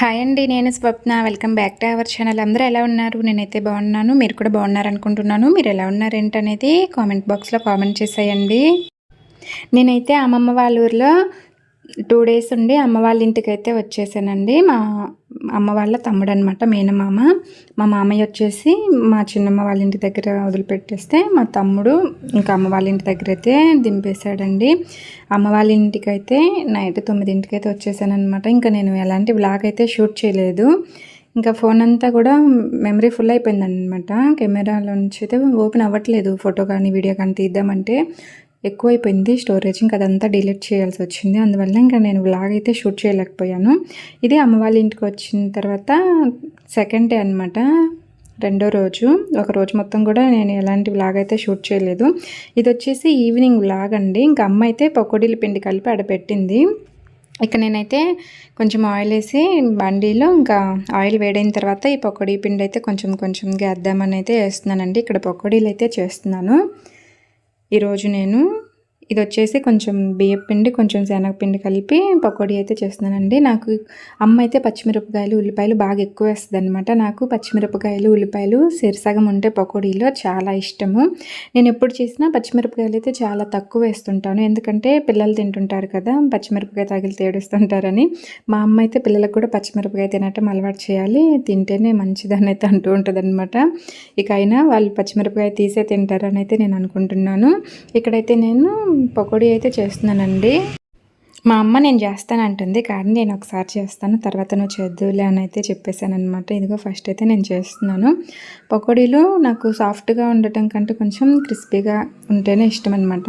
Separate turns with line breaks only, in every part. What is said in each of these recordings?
Hi అండి నేను స్వప్న. Welcome back to our channel. అందరూ ఎలా ఉన్నారు? నేనైతే బాగున్నాను. మీరు కూడా బాగున్నారనుకుంటున్నాను. మీరు ఎలా ఉన్నారు ఏంటనేది కామెంట్ బాక్స్లో కామెంట్ చేసేయండి. నేనైతే అమ్మమ్మ వాళ్ళ ఊర్లో టూ డేస్ ఉండి అమ్మ వాళ్ళ ఇంటికి అయితే వచ్చేసానండి. మా అమ్మ వాళ్ళ తమ్ముడు అనమాట మేనమామ. మా మామయ్య వచ్చేసి మా చిన్నమ్మ వాళ్ళ ఇంటి దగ్గర వదిలిపెట్టేస్తే మా తమ్ముడు ఇంకా అమ్మ వాళ్ళ ఇంటి దగ్గర అయితే దింపేశాడండి. అమ్మ వాళ్ళ ఇంటికి అయితే నైట్ తొమ్మిదింటికి అయితే వచ్చేసాను అనమాట ఇంకా నేను ఎలాంటి బ్లాగ్ అయితే షూట్ చేయలేదు. ఇంకా ఫోన్ అంతా కూడా మెమరీ ఫుల్ అయిపోయిందనమాట కెమెరాలోంచి అయితే ఓపెన్ అవ్వట్లేదు. ఫోటో కానీ వీడియో కానీ తీద్దామంటే ఎక్కువైపోయింది. స్టోరేజ్ ఇంకా అదంతా డిలీట్ చేయాల్సి వచ్చింది. అందువల్ల ఇంకా నేను వ్లాగ్ అయితే షూట్ చేయలేకపోయాను. ఇది అమ్మ వాళ్ళ ఇంటికి వచ్చిన తర్వాత సెకండ్ డే అనమాట రెండో రోజు. ఒక రోజు మొత్తం కూడా నేను ఎలాంటి వ్లాగ్ అయితే షూట్ చేయలేదు. ఇది వచ్చేసి ఈవినింగ్ వ్లాగ్ అండి. ఇంకా అమ్మ అయితే పకోడీల పిండి కలిపి అడపెట్టింది ఇక నేనైతే కొంచెం ఆయిల్ వేసి బండిలో ఇంకా ఆయిల్ వేడైన తర్వాత ఈ పకోడీ పిండి అయితే కొంచెం కొంచెం గేద్దామని అయితే వేస్తున్నానండి. ఇక్కడ పకోడీలు అయితే చేస్తున్నాను. ఈరోజు నేను ఇది వచ్చేసి కొంచెం బియ్యపిండి కొంచెం శనగపిండి కలిపి పకోడీ అయితే చేస్తున్నానండి. నాకు అమ్మ అయితే పచ్చిమిరపకాయలు ఉల్లిపాయలు బాగా ఎక్కువ వేస్తుంది అనమాట నాకు పచ్చిమిరపకాయలు ఉల్లిపాయలు సిరసగం ఉంటే పకోడీలో చాలా ఇష్టము. నేను ఎప్పుడు చేసినా పచ్చిమిరపకాయలు అయితే చాలా తక్కువ వేస్తుంటాను. ఎందుకంటే పిల్లలు తింటుంటారు కదా పచ్చిమిరపకాయ తగిలి తేడుస్తుంటారని మా అమ్మ అయితే పిల్లలకు కూడా పచ్చిమిరపకాయ తినటం అలవాటు చేయాలి. తింటేనే మంచిదని అయితే అంటూ ఉంటుంది అనమాట ఇక అయినా వాళ్ళు పచ్చిమిరపకాయ తీసే తింటారని అయితే నేను అనుకుంటున్నాను. ఇక్కడైతే నేను పకోడీ అయితే చేస్తున్నానండి. మా అమ్మ నేను చేస్తానంటుంది. కానీ నేను ఒకసారి చేస్తాను తర్వాత నువ్వు చేద్దులే అని అయితే చెప్పేశాను అనమాట ఇదిగో ఫస్ట్ అయితే నేను చేస్తున్నాను. పకోడీలు నాకు సాఫ్ట్గా ఉండటం కంటే కొంచెం క్రిస్పీగా ఉంటేనే ఇష్టం అనమాట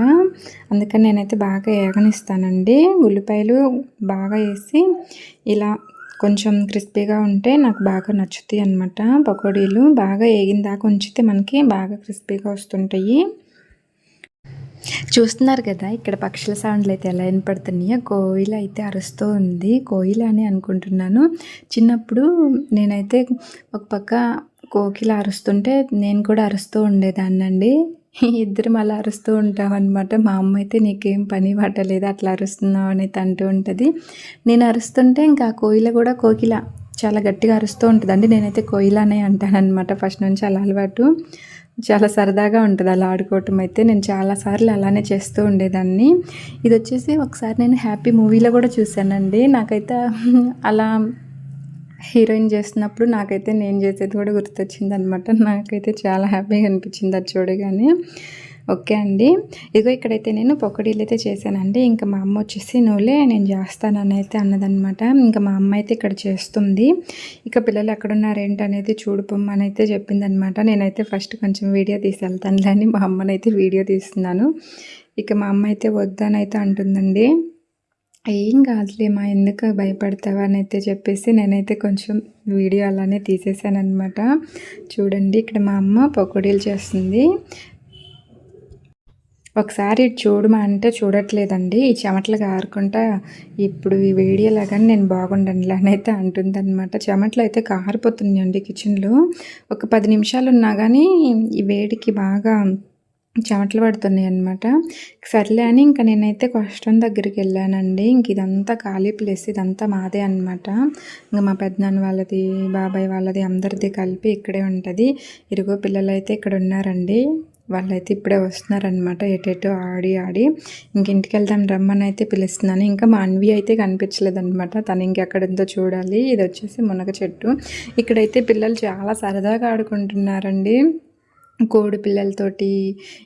అందుకని నేనైతే బాగా ఏగనిస్తానండి. ఉల్లిపాయలు బాగా వేసి ఇలా కొంచెం క్రిస్పీగా ఉంటే నాకు బాగా నచ్చుతాయి అనమాట పకోడీలు బాగా ఏగిన దాకా ఉంచితే మనకి బాగా క్రిస్పీగా వస్తుంటాయి. చూస్తున్నారు కదా ఇక్కడ పక్షుల సౌండ్లు అయితే ఎలా వినపడుతున్నాయో కోయిల అయితే అరుస్తూ ఉంది. కోయిల అని అనుకుంటున్నాను. చిన్నప్పుడు నేనైతే ఒక పక్క కోకిల అరుస్తుంటే నేను కూడా అరుస్తూ ఉండేదాన్నండి. ఇద్దరం అలా అరుస్తూ ఉంటాం అనమాట మా అమ్మ అయితే నీకేం పని పట్టలేదు అట్లా అరుస్తున్నావు అనేది అంటూ ఉంటుంది. నేను అరుస్తుంటే ఇంకా కోయిల కూడా కోకిల చాలా గట్టిగా అరుస్తూ ఉంటుందండి. నేనైతే కోయిల అనే అంటానమాట ఫస్ట్ నుంచి అలా అలవాటు. చాలా సరదాగా ఉంటుంది. అలా ఆడుకోవటం అయితే నేను చాలాసార్లు అలానే చేస్తూ ఉండేదాన్ని. ఇది వచ్చేసి ఒకసారి నేను హ్యాపీ మూవీలో కూడా చూశానండి. నాకైతే అలా హీరోయిన్ చేస్తున్నప్పుడు నాకైతే నేను చేసేది కూడా గుర్తొచ్చింది అనమాట నాకైతే చాలా హ్యాపీగా అనిపించింది అది చూడగానే. ఓకే అండి. ఇదిగో ఇక్కడైతే నేను పొక్కడీలు అయితే చేశానండి. ఇంకా మా అమ్మ వచ్చేసి నువ్వులే నేను చేస్తానని అయితే అన్నదనమాట ఇంకా మా అమ్మ అయితే ఇక్కడ చేస్తుంది. ఇక పిల్లలు ఎక్కడున్నారేంటి అనేది చూడుపమ్మని అయితే చెప్పిందనమాట నేనైతే ఫస్ట్ కొంచెం వీడియో తీసి వెళ్తానులేని మా అమ్మనైతే వీడియో తీస్తున్నాను. ఇక మా అమ్మ అయితే వద్దని అయితే అంటుందండి. ఏం కాదులే మా ఎందుకు భయపడతావా అని అయితే చెప్పేసి నేనైతే కొంచెం వీడియో అలానే తీసేసాను అనమాట చూడండి ఇక్కడ మా అమ్మ పకోడీలు చేస్తుంది. ఒకసారి చూడమా అంటే చూడట్లేదండి. ఈ చెమటలు కారుకుంటా ఇప్పుడు ఈ వేడియలాగానే నేను బాగుండండి అని అయితే అంటుందన్నమాట. చెమటలు అయితే కారిపోతున్నాయండి కిచెన్లో. ఒక పది నిమిషాలు ఉన్నా కానీ ఈ వేడికి బాగా చెమటలు పడుతున్నాయి అనమాట సర్లే అని ఇంకా నేనైతే కష్టం దగ్గరికి వెళ్ళానండి. ఇంక ఇదంతా ఖాళీ ప్లేస్ ఇదంతా మాదే అనమాట ఇంకా మా పెద్దనాన్న వాళ్ళది బాబాయ్ వాళ్ళది అందరిది కలిపి ఇక్కడే ఉంటుంది. ఇరుగో పిల్లలు అయితే ఇక్కడ ఉన్నారండి. వాళ్ళైతే ఇప్పుడే వస్తున్నారనమాట ఎటెటో ఆడి ఆడి. ఇంక ఇంటికి వెళ్దాం రమ్మని అయితే పిలుస్తున్నాను. ఇంకా మా అన్వి అయితే కనిపించలేదనమాట తను ఇంకెక్కడంతో చూడాలి. ఇది వచ్చేసి మునగ చెట్టు. ఇక్కడైతే పిల్లలు చాలా సరదాగా ఆడుకుంటున్నారండి. కోడి పిల్లలతోటి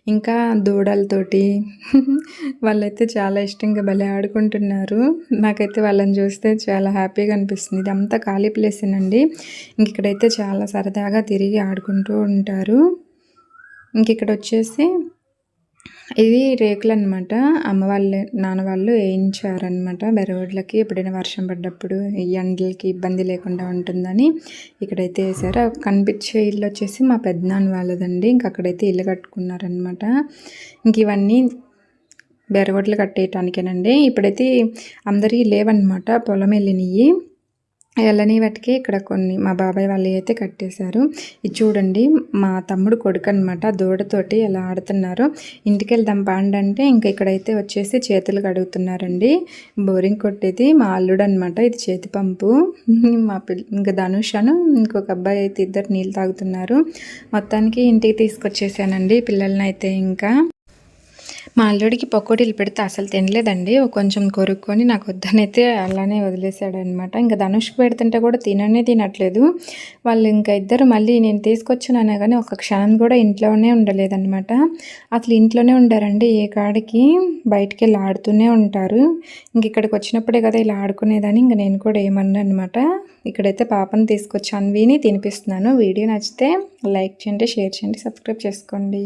ఇంకా దూడలతోటి. వాళ్ళైతే చాలా ఇష్టంగా భలే ఆడుకుంటున్నారు. నాకైతే వాళ్ళని చూస్తే చాలా హ్యాపీగా అనిపిస్తుంది. ఇదంతా ఖాళీ ప్లేసేనండి. ఇంక ఇక్కడైతే చాలా సరదాగా తిరిగి ఆడుకుంటూ ఉంటారు. ఇంక ఇక్కడ వచ్చేసి ఇది రేకులు అనమాట అమ్మ వాళ్ళు నాన్న వాళ్ళు వేయించారనమాట. బెరవడ్లకి ఎప్పుడైనా వర్షం పడ్డప్పుడు ఎండలకి ఇబ్బంది లేకుండా ఉంటుందని ఇక్కడైతే వేసారు. కనిపించే ఇల్లు వచ్చేసి మా పెద్దనాన్న వాళ్ళదండి. ఇంక అక్కడైతే ఇల్లు కట్టుకున్నారనమాట. ఇంక ఇవన్నీ బెరవడ్లు కట్టేయటానికేనండి. ఇప్పుడైతే అందరికీ లేవన్నమాట పొలం వెళ్ళినవి వెళ్ళని వాటికి ఇక్కడ కొన్ని మా బాబాయ్ వాళ్ళు అయితే కట్టేశారు. ఇది చూడండి మా తమ్ముడు కొడుకు అనమాట దూడతోటి ఎలా ఆడుతున్నారు. ఇంటికి వెళ్దాం పాండి అంటే ఇంకా ఇక్కడైతే వచ్చేసి చేతులు కడుగుతున్నారండి. బోరింగ్ కొట్టేది మా అల్లుడు అనమాట ఇది చేతి పంపు. మా పిల్ ఇంకా ధనుషను ఇంకొక అబ్బాయి అయితే ఇద్దరు నీళ్ళు తాగుతున్నారు. మొత్తానికి ఇంటికి తీసుకొచ్చేసానండి పిల్లల్ని అయితే ఇంకా. మా అల్లుడికి పకోడీలు పెడితే అసలు తినలేదండి. కొంచెం కొరుక్కొని నాకు వద్దనైతే అలానే వదిలేశాడు అనమాట ఇంకా ధనుష్కి పెడుతుంటే కూడా తిననే తినట్లేదు. వాళ్ళు ఇంకా ఇద్దరు మళ్ళీ నేను తీసుకొచ్చాననే కానీ ఒక క్షణం కూడా ఇంట్లోనే ఉండలేదన్నమాట అసలు ఇంట్లోనే ఉండారండి. ఏ కాడికి? బయటికి వెళ్ళి ఆడుతూనే ఉంటారు. ఇంక ఇక్కడికి వచ్చినప్పుడే కదా ఇలా ఆడుకునేదని ఇంక నేను కూడా ఏమన్నా అనమాట ఇక్కడైతే పాపను తీసుకొచ్చాను విని తినిపిస్తున్నాను. వీడియో నచ్చితే లైక్ చేయండి షేర్ చేయండి సబ్స్క్రైబ్ చేసుకోండి.